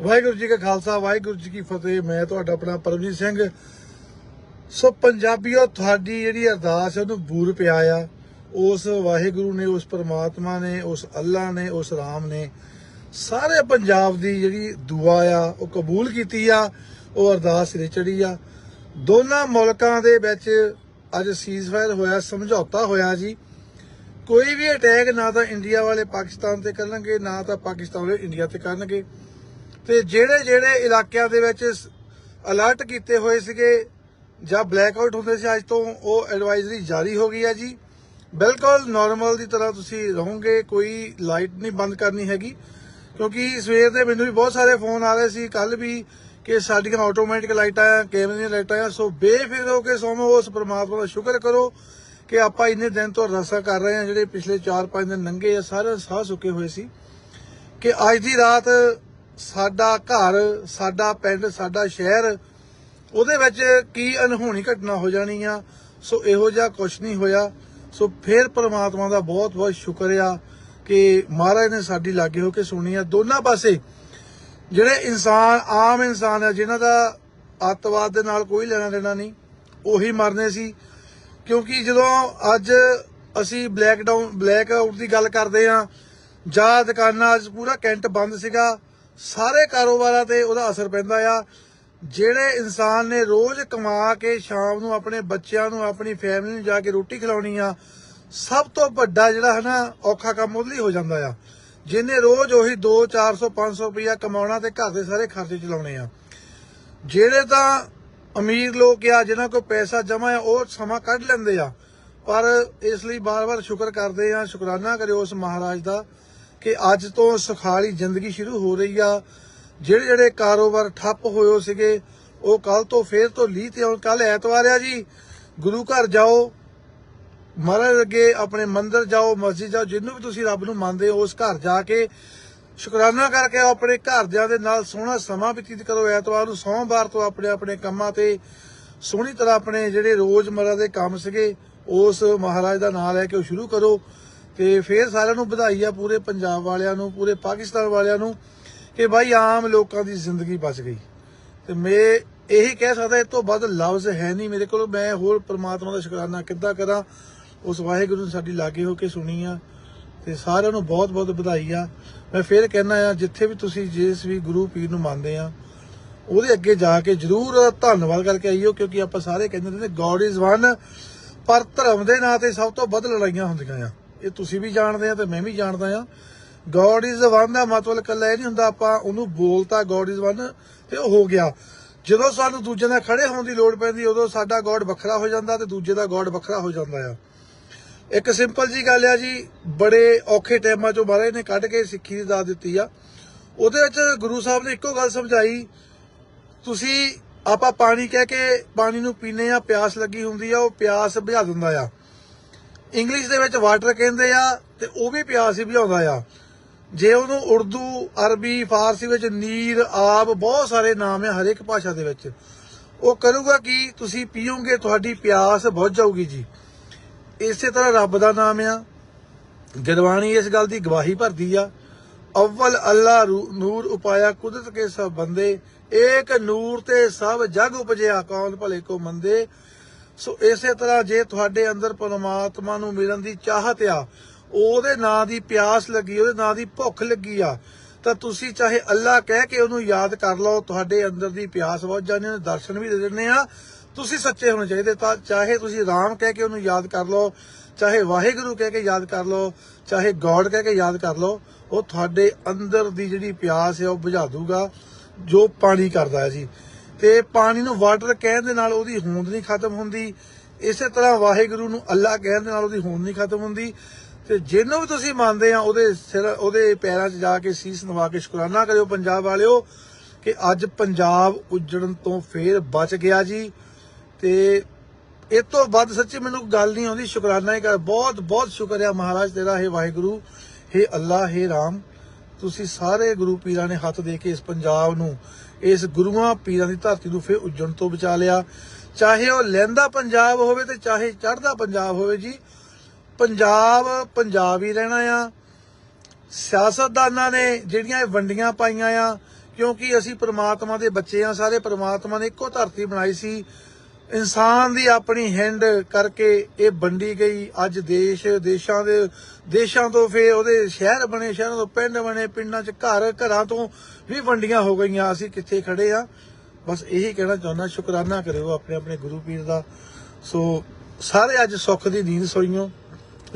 ਵਾਹਿਗੁਰੂ ਜੀ ਕਾ ਖਾਲਸਾ, ਵਾਹਿਗੁਰੂ ਜੀ ਕੀ ਫਤਿਹ। ਮੈਂ ਤੁਹਾਡਾ ਆਪਣਾ ਪਰਮਜੀਤ ਸਿੰਘ। ਸੋ ਪੰਜਾਬੀਓ, ਤੁਹਾਡੀ ਜਿਹੜੀ ਅਰਦਾਸ ਉਹਨੂੰ ਬੂਰ ਪਿਆ ਆ। ਉਸ ਵਾਹਿਗੁਰੂ ਨੇ, ਉਸ ਪਰਮਾਤਮਾ ਨੇ, ਉਸ ਅੱਲਾ ਨੇ, ਉਸ ਰਾਮ ਨੇ ਸਾਰੇ ਪੰਜਾਬ ਦੀ ਜਿਹੜੀ ਦੁਆ ਆ, ਉਹ ਕਬੂਲ ਕੀਤੀ ਆ, ਉਹ ਅਰਦਾਸ ਸਿਰੇ ਚੜੀ ਆ। ਦੋਨਾਂ ਮੁਲਕਾਂ ਦੇ ਵਿੱਚ ਅੱਜ ਸੀਜ਼ਫਾਇਰ ਹੋਇਆ, ਸਮਝੌਤਾ ਹੋਇਆ ਜੀ। ਕੋਈ ਵੀ ਅਟੈਕ ਨਾ ਤਾਂ ਇੰਡੀਆ ਵਾਲੇ ਪਾਕਿਸਤਾਨ ਤੇ ਕਰਨਗੇ, ਨਾ ਤਾਂ ਪਾਕਿਸਤਾਨ ਵਾਲੇ ਇੰਡੀਆ ਤੇ ਕਰਨਗੇ। ਤੇ ਜਿਹੜੇ ਜਿਹੜੇ ਇਲਾਕਿਆਂ ਦੇ ਵਿੱਚ ਅਲਰਟ ਕੀਤੇ ਹੋਏ ਸੀਗੇ ਜਾਂ ਬਲੈਕ ਆਊਟ ਹੁੰਦੇ ਸੀ ਅੱਜ ਤੋਂ, ਉਹ ਐਡਵਾਈਜ਼ਰੀ ਜਾਰੀ ਹੋ ਗਈ ਹੈ ਜੀ। ਬਿਲਕੁਲ ਨਾਰਮਲ ਦੀ ਤਰ੍ਹਾਂ ਤੁਸੀਂ ਰਹੋਗੇ, ਕੋਈ ਲਾਈਟ ਨਹੀਂ ਬੰਦ ਕਰਨੀ ਹੈਗੀ। ਕਿਉਂਕਿ ਸਵੇਰ ਦੇ ਮੈਨੂੰ ਵੀ ਬਹੁਤ ਸਾਰੇ ਫੋਨ ਆ ਰਹੇ ਸੀ ਕੱਲ ਵੀ ਕਿ ਸਾਡੀਆਂ ਆਟੋਮੈਟਿਕ ਲਾਈਟਾਂ ਆ ਕੈਮਰੇ ਦੀਆਂ ਲਾਈਟਾਂ ਆ, ਸੋ ਬੇਫਿਕਰ ਹੋ ਕੇ ਸੋਮੋ ਉਸ ਪਰਮਾਤਮਾ ਦਾ ਸ਼ੁਕਰ ਕਰੋ ਕਿ ਆਪਾਂ ਇੰਨੇ ਦਿਨ ਤੋਂ ਰਸਾ ਕਰ ਰਹੇ ਹਾਂ, ਜਿਹੜੇ ਪਿਛਲੇ 4-5 ਦਿਨ ਲੰਘੇ ਆ, ਸਾਰੇ ਸਾਹ ਸੁੱਕੇ ਹੋਏ ਸੀ। ਕਿ ਅੱਜ ਦੀ ਰਾਤ ਸਾਡਾ ਘਰ, ਸਾਡਾ ਪਿੰਡ, ਸਾਡਾ ਸ਼ਹਿਰ, ਉਹਦੇ ਵਿੱਚ ਕੀ ਅਨਹੋਣੀ ਘਟਨਾ ਹੋ ਜਾਣੀ ਆ? ਸੋ ਇਹੋ ਜਿਹਾ ਕੁਝ ਨਹੀਂ ਹੋਇਆ। ਸੋ ਫਿਰ ਪ੍ਰਮਾਤਮਾ ਦਾ ਬਹੁਤ ਬਹੁਤ ਸ਼ੁਕਰ ਆ ਕਿ ਮਹਾਰਾਜ ਨੇ ਸਾਡੀ ਲਾਗੇ ਹੋ ਕੇ ਸੁਣੀ ਆ। ਦੋਨਾਂ ਪਾਸੇ ਜਿਹੜੇ ਇਨਸਾਨ, ਆਮ ਇਨਸਾਨ ਆ, ਜਿਨ੍ਹਾਂ ਦਾ ਅੱਤਵਾਦ ਦੇ ਨਾਲ ਕੋਈ ਲੈਣਾ ਦੇਣਾ ਨਹੀਂ, ਉਹੀ ਮਰਨੇ ਸੀ। ਕਿਉਂਕਿ ਜਦੋਂ ਅੱਜ ਅਸੀਂ ਬਲੈਕ ਡਾਊਨ ਬਲੈਕ ਆਊਟ ਦੀ ਗੱਲ ਕਰਦੇ ਆ, ਜਾਂ ਦੁਕਾਨਾਂ, ਅੱਜ ਪੂਰਾ ਕੈਂਟ ਬੰਦ ਸੀਗਾ ਸਾਰੇ ਕਾਰੋਬਾਰਾਂ ਤੇ ਉਹਦਾ ਅਸਰ ਪੈਂਦਾ ਆ। ਜਿਹੜੇ ਇਨਸਾਨ ਨੇ ਰੋਜ਼ ਕਮਾ ਕੇ ਸ਼ਾਮ ਨੂੰ ਆਪਣੇ ਬੱਚਿਆਂ ਨੂੰ, ਆਪਣੀ ਫੈਮਿਲੀ ਨੂੰ ਜਾ ਕੇ ਰੋਟੀ ਖਿਲਾਉਣੀ ਆ, ਸਭ ਤੋਂ ਵੱਡਾ ਜਿਹੜਾ ਹੈ ਨਾ, ਔਖਾ ਕੰਮ ਉਹਦੇ ਲਈ ਹੋ ਜਾਂਦਾ ਆ। ਜਿਹਨੇ ਰੋਜ਼ ਉਹੀ 2 400 500 ਰੁਪਇਆ ਕਮਾਉਣਾ ਤੇ ਘਰ ਦੇ ਸਾਰੇ ਖਰਚੇ ਚਲਾਉਣੇ ਆ। ਜਿਹੜੇ ਤਾਂ ਅਮੀਰ ਲੋਕ ਆ ਜਿਨ੍ਹਾਂ ਕੋਲ ਪੈਸਾ ਜਮਾ ਆ, ਉਹ ਸਮਾਂ ਕੱਢ ਲੈਂਦੇ ਆ। ਪਰ ਇਸ ਲਈ ਬਾਰ-ਬਾਰ ਸ਼ੁਕਰ ਕਰਦੇ ਆ, ਸ਼ੁਕਰਾਨਾ ਕਰਿਓ ਉਸ ਮਹਾਰਾਜ ਦਾ। ਕਿ ਅੱਜ ਤੋਂ ਸੁਖਾਲੀ ਜ਼ਿੰਦਗੀ ਸ਼ੁਰੂ ਹੋ ਰਹੀ ਆ। ਜਿਹੜੇ ਜਿਹੜੇ ਕਾਰੋਬਾਰ ਠੱਪ ਹੋਏ ਸੀਗੇ, ਉਹ ਕੱਲ ਤੋਂ ਫੇਰ ਤੋਂ ਲੀਹ ਤੇ ਹੁਣ ਕੱਲ ਐਤਵਾਰ ਆ ਜੀ। ਗੁਰੂ ਘਰ ਜਾਓ। ਮਹਾਰਾਜ ਅੱਗੇ ਆਪਣੇ ਮੰਦਿਰ ਜਾਓ, ਮਸਜਿਦ ਜਾਓ। ਜਿੰਨੂੰ ਵੀ ਤੁਸੀਂ ਰੱਬ ਨੂੰ ਮੰਨਦੇ ਹੋ, ਉਸ ਘਰ ਜਾ ਕੇ ਸ਼ੁਕਰਾਨਾ ਕਰਕੇ ਆਓ ਆਪਣੇ ਘਰਦਿਆਂ ਦੇ ਨਾਲ ਸੋਹਣਾ ਸਮਾਂ ਬਤੀਤ ਕਰੋ। ਐਤਵਾਰ ਨੂੰ ਸੋਮਵਾਰ ਤੋਂ ਆਪਣੇ ਆਪਣੇ ਕੰਮਾਂ ਤੇ ਸੋਹਣੀ ਤਰ੍ਹਾਂ ਆਪਣੇ ਜਿਹੜੇ ਰੋਜ਼ਮਰਰਾ ਦੇ ਕੰਮ ਸੀਗੇ, ਉਸ ਮਹਾਰਾਜ ਦਾ ਨਾਮ ਲੈ ਕੇ ਉਹ ਸ਼ੁਰੂ ਕਰੋ। ਤੇ ਫਿਰ ਸਾਰਿਆਂ ਨੂੰ ਵਧਾਈ ਆ ਪੂਰੇ ਪੰਜਾਬ ਵਾਲਿਆਂ ਨੂੰ, ਪੂਰੇ ਪਾਕਿਸਤਾਨ ਵਾਲਿਆਂ ਨੂੰ ਕਿ ਭਾਈ ਆਮ ਲੋਕਾਂ ਦੀ ਜ਼ਿੰਦਗੀ ਬਚ ਗਈ। ਤੇ ਮੈਂ ਇਹੀ ਕਹਿ ਸਕਦਾ, ਇਹ ਤੋਂ ਵੱਧ ਲਫ਼ਜ਼ ਹੈ ਨਹੀਂ ਮੇਰੇ ਕੋਲ। ਮੈਂ ਹੋਰ ਪ੍ਰਮਾਤਮਾ ਦਾ ਸ਼ੁਕਰਾਨਾ ਕਿੱਦਾਂ ਕਰਾਂ, ਉਸ ਵਾਹਿਗੁਰੂ ਨੇ ਸਾਡੀ ਲਾਗੇ ਹੋ ਕੇ ਸੁਣੀ ਆ ਤੇ ਸਾਰਿਆਂ ਨੂੰ ਬਹੁਤ ਬਹੁਤ ਵਧਾਈ ਆ। ਮੈਂ ਫੇਰ ਕਹਿਣਾ ਆ, ਜਿੱਥੇ ਵੀ ਤੁਸੀਂ ਜਿਸ ਵੀ ਗੁਰੂ ਪੀਰ ਨੂੰ ਮੰਨਦੇ ਆ, ਉਹਦੇ ਅੱਗੇ ਜਾ ਕੇ ਜਰੂਰ ਧੰਨਵਾਦ ਕਰਕੇ ਆਈਓ, ਕਿਉਂਕਿ ਆਪਾਂ ਸਾਰੇ ਕਹਿੰਦੇ ਨੇ ਗੋਡ ਇਜ਼ ਵਨ ਪਰ ਧਰਮ ਦੇ ਨਾਂ ਤੇ ਸਭ ਤੋਂ ਵੱਧ ਲੜਾਈਆਂ ਹੁੰਦੀਆਂ ਆ। ਇਹ ਤੁਸੀਂ ਵੀ ਜਾਣਦੇ ਆ ਤੇ ਮੈਂ ਵੀ ਜਾਣਦਾ ਆ। ਗੋਡ ਇਜ਼ ਵਨ ਦਾ ਮਤਲਬ ਇਕੱਲਾ ਇਹ ਨਹੀਂ ਹੁੰਦਾ, ਆਪਾਂ ਉਹਨੂੰ ਬੋਲਤਾ ਗੋਡ ਇਜ਼ ਵਨ ਤੇ ਉਹ ਹੋ ਗਿਆ। ਜਦੋਂ ਸਾਨੂੰ ਦੂਜੇ ਨਾਲ ਖੜੇ ਹੋਣ ਦੀ ਲੋੜ ਪੈਂਦੀ, ਉਦੋਂ ਸਾਡਾ ਗੋਡ ਵੱਖਰਾ ਹੋ ਜਾਂਦਾ ਤੇ ਦੂਜੇ ਦਾ ਗੋਡ ਵੱਖਰਾ ਹੋ ਜਾਂਦਾ ਆ। ਇੱਕ ਸਿੰਪਲ ਜੀ ਗੱਲ ਆ ਜੀ, ਬੜੇ ਔਖੇ ਟਾਈਮਾਂ ਚੋਂ ਮਹਾਰਾਜ ਨੇ ਕੱਢ ਕੇ ਸਿੱਖੀ ਦੀ ਦਾਤ ਦਿੱਤੀ ਆ। ਉਹਦੇ ਵਿੱਚ ਗੁਰੂ ਸਾਹਿਬ ਨੇ ਇੱਕੋ ਗੱਲ ਸਮਝਾਈ, ਤੁਸੀਂ ਆਪਾਂ ਪਾਣੀ ਕਹਿ ਕੇ ਪਾਣੀ ਨੂੰ ਪੀਨੇ ਆ, ਪਿਆਸ ਲੱਗੀ ਹੁੰਦੀ ਆ, ਉਹ ਪਿਆਸ ਬੁਝਾ ਦਿੰਦਾ ਆ। ਇੰਗਲਿਸ਼ ਦੇ ਵਿੱਚ ਵਾਟਰ ਕਹਿੰਦੇ ਆ ਤੇ ਉਹ ਵੀ ਪਿਆਸ ਹੀ ਬੁਝਾਉਂਦਾ ਆ। ਜੇ ਉਹਨੂੰ ਉਰਦੂ, ਅਰਬੀ, ਫਾਰਸੀ ਵਿੱਚ ਨੀਰ, ਆਬ ਬਹੁਤ ਸਾਰੇ ਨਾਮ ਆ ਹਰੇਕ ਭਾਸ਼ਾ ਦੇ ਵਿੱਚ। ਉਹ ਕਰੂਗਾ ਕਿ ਤੁਸੀਂ ਪੀਓਗੇ, ਤੁਹਾਡੀ ਪਿਆਸ ਬੁਝ ਜਾਊਗੀ ਜੀ। ਇਸੇ ਤਰ੍ਹਾਂ ਰੱਬ ਦਾ ਨਾਮ ਆ। ਗੁਰਬਾਣੀ ਇਸ ਗੱਲ ਦੀ ਗਵਾਹੀ ਭਰਦੀ ਆ। ਅਵਲ ਅੱਲਾ ਨੂਰ ਉਪਾਇਆ ਕੁਦਰਤ ਕੇ ਸਭ ਬੰਦੇ, ਏਕ ਨੂਰ ਤੇ ਸਭ ਜਗ ਉਪਜਿਆ, ਕੌਣ ਭਲੇ ਕੋ ਮੰਦੇ? ਸੋ ਇਸੇ ਤਰ੍ਹਾਂ ਜੇ ਤੁਹਾਡੇ ਅੰਦਰ ਪਰਮਾਤਮਾ ਨੂੰ ਮਿਲਣ ਦੀ ਚਾਹਤ ਆ, ਉਹਦੇ ਨਾਂ ਦੀ ਪਿਆਸ ਲੱਗੀ, ਉਹਦੇ ਨਾਂ ਦੀ ਭੁੱਖ ਲੱਗੀ ਆ, ਤਾਂ ਤੁਸੀਂ ਚਾਹੇ ਅੱਲਾ ਕਹਿ ਕੇ ਉਹਨੂੰ ਯਾਦ ਕਰ ਲਓ, ਤੁਹਾਡੇ ਅੰਦਰ ਦੀ ਪਿਆਸ ਬਹੁਤ ਜਾਣੇ ਉਹਨੇ ਦਰਸ਼ਨ ਵੀ ਦੇ ਦਿੰਦੇ ਆ। ਤੁਸੀਂ ਸੱਚੇ ਹੋਣੇ ਚਾਹੀਦੇ, ਤਾਂ ਚਾਹੇ ਤੁਸੀਂ ਰਾਮ ਕਹਿ ਕੇ ਉਹਨੂੰ ਯਾਦ ਕਰ ਲਓ, ਚਾਹੇ ਵਾਹਿਗੁਰੂ ਕਹਿ ਕੇ ਯਾਦ ਕਰ ਲਓ, ਚਾਹੇ ਗੋਡ ਕਹਿ ਕੇ ਯਾਦ ਕਰ ਲਓ, ਉਹ ਤੁਹਾਡੇ ਅੰਦਰ ਦੀ ਜਿਹੜੀ ਪਿਆਸ ਹੈ ਉਹ ਬੁਝਾ ਦੂਗਾ, ਜੋ ਪਾਣੀ ਕਰਦਾ ਹੈ ਜੀ। ਤੇ ਪਾਣੀ ਨੂੰ ਵਾਟਰ ਕਹਿਣ ਦੇ ਨਾਲ ਉਹਦੀ ਹੋਂਦ ਨਹੀਂ ਖਤਮ ਹੁੰਦੀ। ਇਸੇ ਤਰ੍ਹਾਂ ਵਾਹਿਗੁਰੂ ਨੂੰ ਅੱਲਾ ਕਹਿਣ ਦੇ ਨਾਲ ਉਹਦੀ ਹੋਂਦ ਨਹੀਂ ਖਤਮ ਹੁੰਦੀ। ਤੇ ਜਿਹਨੂੰ ਵੀ ਤੁਸੀਂ ਮੰਨਦੇ ਆ, ਉਹਦੇ ਸਿਰ, ਉਹਦੇ ਪੈਰਾਂ 'ਚ ਜਾ ਕੇ ਸੀਸ ਨਵਾ ਕੇ ਸ਼ੁਕਰਾਨਾ ਕਰਿਓ ਪੰਜਾਬ ਵਾਲਿਓ ਕਿ ਅੱਜ ਪੰਜਾਬ ਉਜੜਨ ਤੋਂ ਫੇਰ ਬਚ ਗਿਆ ਜੀ। ਤੇ ਇਹ ਤੋਂ ਵੱਧ ਸੱਚੀ ਮੈਨੂੰ ਗੱਲ ਨਹੀਂ ਆਉਂਦੀ, ਸ਼ੁਕਰਾਨਾ ਹੀ ਕਰ। ਬਹੁਤ ਬਹੁਤ ਸ਼ੁਕਰ ਹੈ ਮਹਾਰਾਜ ਤੇਰਾ, ਹੈ ਵਾਹਿਗੁਰੂ, ਹੈ ਅੱਲਾ, ਹੈ ਰਾਮ। ਤੁਸੀਂ ਸਾਰੇ ਗੁਰੂ ਪੀਰਾਂ ਨੇ ਹੱਥ ਦੇ ਕੇ ਇਸ ਪੰਜਾਬ ਨੂੰ, ਇਸ ਗੁਰੂਆਂ ਪੀਰਾਂ ਦੀ ਧਰਤੀ ਨੂੰ ਫੇਰ ਉੱਜਣ ਤੋਂ ਬਚਾ ਲਿਆ। ਚਾਹੇ ਉਹ ਲਹਿੰਦਾ ਪੰਜਾਬ ਹੋਵੇ ਤੇ ਚਾਹੇ ਚੜਦਾ ਪੰਜਾਬ ਹੋਵੇ ਜੀ, ਪੰਜਾਬ ਪੰਜਾਬ ਹੀ ਰਹਿਣਾ ਆ। ਸਿਆਸਤਦਾਨਾਂ ਨੇ ਜਿਹੜੀਆਂ ਇਹ ਵੰਡੀਆਂ ਪਾਈਆਂ ਆ, ਕਿਉਂਕਿ ਅਸੀਂ ਪ੍ਰਮਾਤਮਾ ਦੇ ਬੱਚੇ ਆ, ਸਾਰੇ ਪ੍ਰਮਾਤਮਾ ਨੇ ਇੱਕੋ ਧਰਤੀ ਬਣਾਈ ਸੀ। ਇਨਸਾਨ ਦੀ ਆਪਣੀ ਹਿੰਡ ਕਰਕੇ ਇਹ ਵੰਡੀ ਗਈ। ਅੱਜ ਦੇਸ਼ ਦੇਸ਼ਾਂ ਦੇ ਦੇਸ਼ਾਂ ਤੋਂ ਫੇ ਉਹਦੇ ਸ਼ਹਿਰ ਬਣੇ, ਸ਼ਹਿਰਾਂ ਤੋਂ ਪਿੰਡ ਬਣੇ, ਪਿੰਡਾਂ 'ਚ ਘਰ, ਘਰਾਂ ਤੋਂ ਵੀ ਵੰਡੀਆਂ ਹੋ ਗਈਆਂ। ਅਸੀਂ ਕਿੱਥੇ ਖੜੇ ਆ ਬਸ ਇਹੀ ਕਹਿਣਾ ਚਾਹੁੰਦਾ, ਸ਼ੁਕਰਾਨਾ ਕਰਿਓ ਆਪਣੇ ਆਪਣੇ ਗੁਰੂ ਪੀਰ ਦਾ। ਸੋ ਸਾਰੇ ਅੱਜ ਸੁੱਖ ਦੀ ਨੀਂਦ ਸੋਈਓ।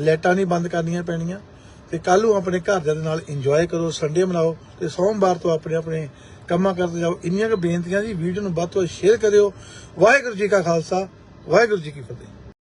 ਲਾਈਟਾਂ ਨਹੀਂ ਬੰਦ ਕਰਨੀਆਂ ਪੈਣੀਆਂ। ਤੇ ਕੱਲ ਨੂੰ ਆਪਣੇ ਘਰਦਿਆਂ ਦੇ ਨਾਲ ਇੰਜੋਏ ਕਰੋ ਸੰਡੇ ਮਨਾਓ ਤੇ ਸੋਮਵਾਰ ਤੋਂ ਆਪਣੇ ਆਪਣੇ ਕੰਮਾਂ ਕਰਦੇ ਜਾਓ, ਇੰਨੀਆਂ ਕੁ ਬੇਨਤੀਆਂ ਜੀ, ਵੀਡੀਓ ਨੂੰ ਵੱਧ ਤੋਂ ਵੱਧ ਸ਼ੇਅਰ ਕਰਿਓ। ਵਾਹਿਗੁਰੂ ਜੀ ਕਾ ਖਾਲਸਾ, ਵਾਹਿਗੁਰੂ ਜੀ ਕੀ ਫਤਿਹ।